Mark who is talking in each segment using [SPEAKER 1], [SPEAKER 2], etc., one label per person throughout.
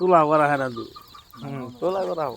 [SPEAKER 1] তোলা করা হয় না
[SPEAKER 2] তোলা করা হব।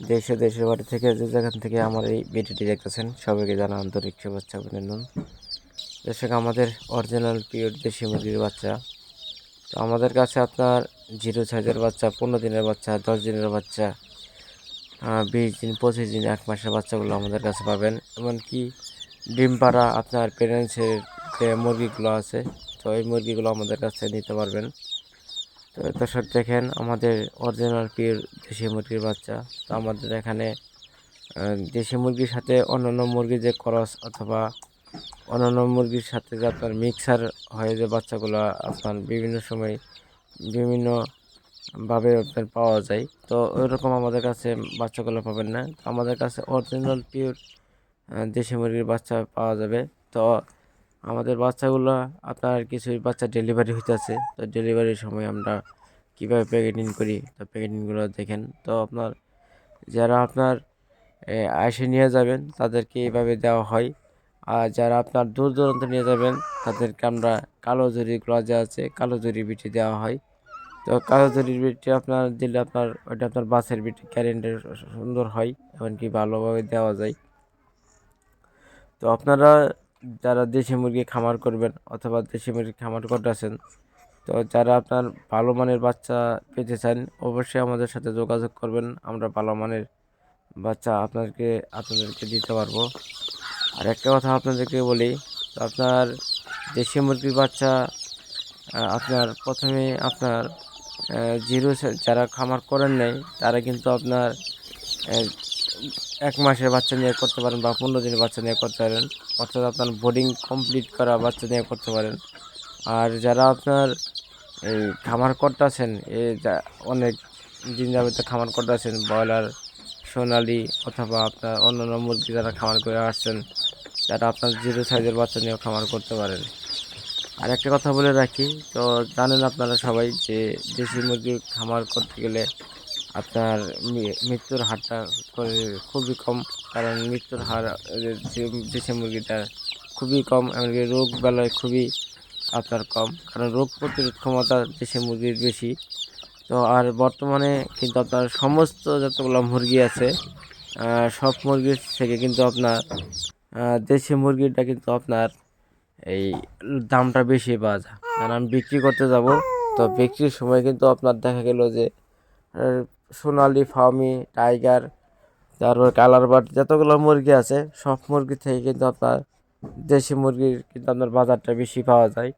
[SPEAKER 2] দেশে, দেশের বাড়ি থেকে যে যেখান থেকে আমার এই ভিডিওটি দেখতেছেন, সবাইকে জানা আন্তরিক শুভেচ্ছা, অভিনন্দন। দর্শক, আমাদের অরিজিনাল পিওর দেশি মুরগির বাচ্চা। তো আমাদের কাছে আপনার জিরো সাইজের বাচ্চা, পনেরো দিনের বাচ্চা, দশ দিনের বাচ্চা বিশ দিন, পঁচিশ দিন, এক মাসের বাচ্চাগুলো আমাদের কাছে পাবেন। এমনকি ডিম পাড়া আপনার প্যারেন্টসের যে মুরগিগুলো আছে, তো এই মুরগিগুলো আমাদের কাছে নিতে পারবেন। তো দর্শক দেখেন, আমাদের অরিজিনাল পিওর দেশি মুরগির বাচ্চা। তো আমাদের এখানে দেশি মুরগির সাথে অন্যান্য মুরগির যে ক্রস অথবা অন্যান্য মুরগির সাথে যে আপনার মিক্সার হয়ে যে বাচ্চাগুলো আপনার বিভিন্ন সময় বিভিন্ন ভাবে আপনার পাওয়া যায়, তো ওইরকম আমাদের কাছে বাচ্চাগুলো পাবেন না। আমাদের কাছে অরিজিনাল পিওর দেশি মুরগির বাচ্চা পাওয়া যাবে। তো আমাদের বাচ্চাগুলো আপনার কিছু বাচ্চা ডেলিভারি হইতেছে। তো ডেলিভারির সময় আমরা কীভাবে প্যাকেটিং করি? তো প্যাকেটিংগুলো দেখেন। তো আপনার যারা আপনার এ, আইসে নিয়ে যাবেন তাদেরকে এইভাবে দেওয়া হয়। আর যারা আপনার দূর দূরান্ত নিয়ে যাবেন তাদেরকে আমরা কালো জরি গ্লাজে আছে কালো জরি বিটি দেওয়া হয়। তো কালো জরির বিটি আপনার দিলে আপনার ওইটা আপনার বাসের বিটি ক্যারেন্টের সুন্দর হয় এমনকি ভালোভাবে দেওয়া যায়। তো আপনারা যারা দেশি মুরগি খামার করবেন অথবা দেশি মুরগি খামার করতেছেন, তো যারা আপনার ভালো মানের বাচ্চা পেতে চান, অবশ্যই আমাদের সাথে যোগাযোগ করবেন। আমরা ভালো মানের বাচ্চা আপনাদেরকে আপনাদেরকে দিতে পারব। আর একটা কথা আপনাদেরকে বলি, আপনার দেশি মুরগির বাচ্চা আপনার প্রথমে আপনার জিরো যারা খামার করেন নাই, তারা কিন্তু আপনার এক মাসের বাচ্চা নিয়ে করতে পারেন বা পনেরো দিনের বাচ্চা নিয়ে করতে পারেন। অর্থাৎ আপনার বোর্ডিং কমপ্লিট করা বাচ্চা নিয়ে করতে পারেন। আর যারা আপনার এই খামার করতেছেন এ যা অনেক দিন যাবে তো খামার করতেছেন ব্রয়লার, সোনালি অথবা আপনার অন্যান্য মুরগি যারা খামার করে আসছেন, যারা আপনার জিরো সাইজের বাচ্চা নিয়েও খামার করতে পারেন। আর একটা কথা বলে রাখি, তো জানেন আপনারা সবাই যে দেশি মুরগির খামার করতে গেলে আপনার মৃত্যুর হারটা খুবই কম, কারণ মৃত্যুর হার দেশি মুরগিটা খুবই কম, এমনকি রোগ বেলায় খুবই আপনার কম, কারণ রোগ প্রতিরোধ ক্ষমতা দেশি মুরগির বেশি। তো আর বর্তমানে কিন্তু আপনার সমস্ত যতগুলো মুরগি আছে সব মুরগির থেকে কিন্তু আপনার দেশি মুরগিটা কিন্তু আপনার এই দামটা বেশি পাওয়া যায়। কারণ আমি বিক্রি করতে যাব, তো বিক্রির সময় কিন্তু আপনার দেখা গেল যে সোনালি ফার্মি টাইগার, তারপর কালার বাট যতগুলো মুরগি আছে, সব মুরগি থেকে কিন্তু আপনার দেশি মুরগির কিন্তু আপনার বাজারটা বেশি পাওয়া যায়।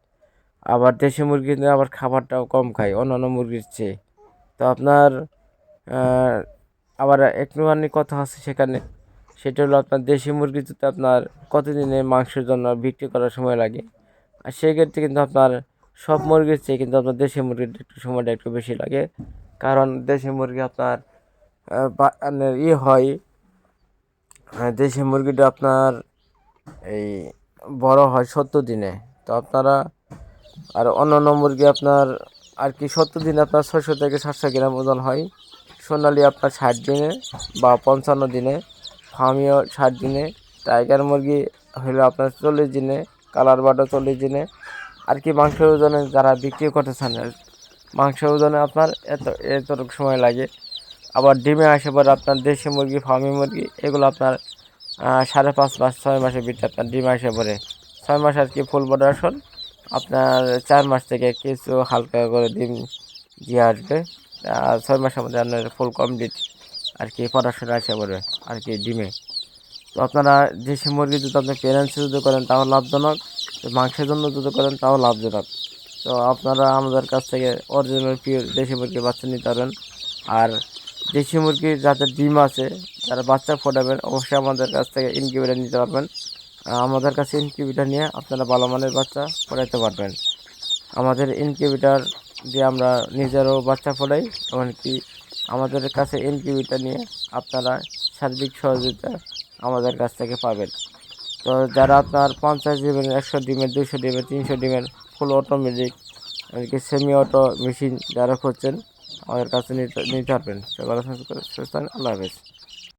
[SPEAKER 2] আবার দেশি মুরগি কিন্তু আবার খাবারটাও কম খায় অন্যান্য মুরগির চেয়ে। তো আপনার আবার একটুখানি কথা আছে সেখানে, সেটা হলো আপনার দেশি মুরগি যদি আপনার কতদিনে মাংসের জন্য বিক্রি করার সময় লাগে, আর সেক্ষেত্রে কিন্তু আপনার সব মুরগির চেয়ে কিন্তু আপনার দেশি মুরগির একটু সময়টা একটু বেশি লাগে। কারণ দেশি মুরগি আপনার মানে ইয়ে হয় দেশি মুরগিটা আপনার এই বড় হয় সত্তর দিনে। তো আপনারা, আর অন্যান্য মুরগি আপনার আর কি সত্তর দিনে আপনার ছয়শো থেকে সাতশো গ্রাম ওজন হয়। সোনালি আপনার ষাট দিনে বা পঞ্চান্ন দিনে ফার্মিও ষাট দিনে, টাইগার মুরগি হলো আপনার চল্লিশ দিনে, কালার বাটো চল্লিশ দিনে। আর কি মাংসের ওজনে যারা বিক্রি করতে চান, মাংসের ওজনে আপনার এত, এতটুকু সময় লাগে। আবার ডিমে আসে পরে আপনার দেশি মুরগি, ফার্মি মুরগি, এগুলো আপনার সাড়ে পাঁচ মাস, ছয় মাসের ভিতরে আপনার ডিম আসে পরে। ছয় মাস আর কি ফুল প্রোডাকশন আপনার চার মাস থেকে কিছু হালকা করে ডিম দিয়ে আসবে। আর ছয় মাসের মধ্যে আপনার ফুল কমপ্লিট আর কি প্রোডাকশন আসে পড়বে আর কি ডিমে। তো আপনারা দেশি মুরগি যদি আপনি পেরেন্টসে যদি করেন তাও লাভজনক, মাংসের জন্য যদি করেন তাও লাভজনক। তো আপনারা আমাদের কাছ থেকে অরিজিনাল পিওর দেশি মুরগির বাচ্চা নিতে পারবেন। আর দেশি মুরগির যাদের ডিম আছে, যারা বাচ্চা ফোটাবেন, অবশ্যই আমাদের কাছ থেকে ইনকিউবেটার নিতে পারবেন। আমাদের কাছে ইনকিউবেটার নিয়ে আপনারা ভালো মানের বাচ্চা ফোটাইতে পারবেন। আমাদের ইনকিউবেটার দিয়ে আমরা নিজেরও বাচ্চা ফোটাই, এমনকি আমাদের কাছে ইনকিউবেটার নিয়ে আপনারা সার্বিক সহযোগিতা আমাদের কাছ থেকে পাবেন। তো যারা আপনার পঞ্চাশ ডিমের, একশো ডিমের দুশো ডিমের, তিনশো ডিমের ফুল অটোমেটিক এমনকি সেমি অটো মেশিন যারা খুঁজছেন, আমাদের কাছে নিতে নিতে পারবেন। সকাল আল্লাহ হাফেজ।